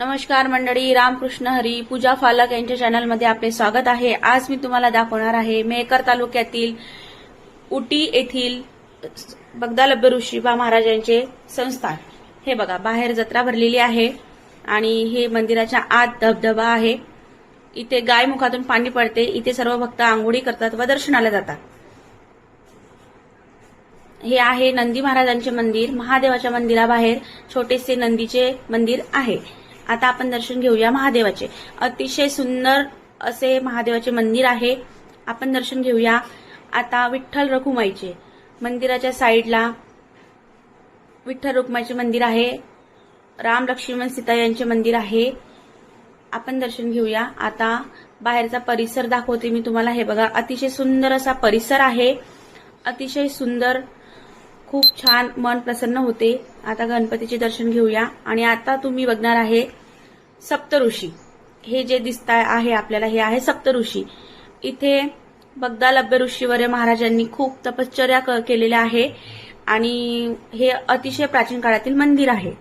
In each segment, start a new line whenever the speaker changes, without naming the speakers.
नमस्कार मंडळी रामकृष्ण हरी पूजा फालक यांच्या चॅनलमध्ये आपले स्वागत आहे. आज मी तुम्हाला दाखवणार आहे मेहकर तालुक्यातील उटी येथील बगदालभ्य ऋषीबा महाराजांचे संस्थान. हे बघा बाहेर जत्रा भरलेली आहे आणि हे मंदिराच्या आत धबधबा आहे. इथे गाय मुखातून पाणी पडते. इथे सर्व भक्त आंघोळी करतात व दर्शनाला जातात. हे आहे नंदी महाराजांचे मंदिर. महादेवाच्या मंदिराबाहेर छोटेसे नंदीचे मंदिर आहे. आता आपण दर्शन घेऊया महादेवाचे. अतिशय सुंदर असे महादेवाचे मंदिर आहे. आपण दर्शन घेऊया. आता विठ्ठल रखुमाईचे मंदिराच्या साईडला विठ्ठल रुक्माईचे मंदिर आहे. राम लक्ष्मण सीता यांचे मंदिर आहे. आपण दर्शन घेऊया. आता बाहेरचा परिसर दाखवते मी तुम्हाला. हे बघा अतिशय सुंदर असा परिसर आहे. अतिशय सुंदर खूप छान मन प्रसन्न होते. आता गणपतीचे दर्शन घेऊया. आणि आता तुम्ही बघणार आहे सप्तऋषी. हे जे दिसत आहे आपल्याला हे आहे सप्तऋषी. इथे बगदालभ्य ऋषीवर्य महाराजांनी खूप तपश्चर्या क- केलेल्या आहे आणि हे अतिशय प्राचीन काळातील मंदिर आहे.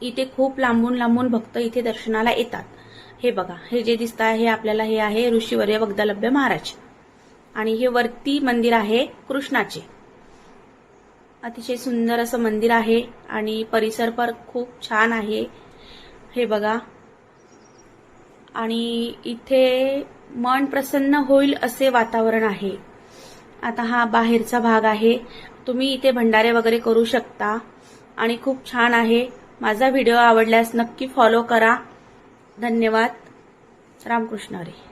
इथे खूप लांबून लांबून भक्त इथे दर्शनाला येतात. हे बघा हे जे दिसत आहे हे आपल्याला हे आहे ऋषीवर्य बगदालभ्य महाराज. आणि हे वरती मंदिर आहे कृष्णाचे. अतिशय सुंदर असं मंदिर आहे आणि परिसर पण खूप छान आहे. हे बघा. आणि इथे मन प्रसन्न होईल असे वातावरण आहे. आता हा बाहेरचा भाग आहे. तुम्ही इथे भंडारे वगैरे करू शकता. आणि खूप छान आहे. माझा व्हिडिओ आवडल्यास नक्की फॉलो करा. धन्यवाद. रामकृष्ण हरी.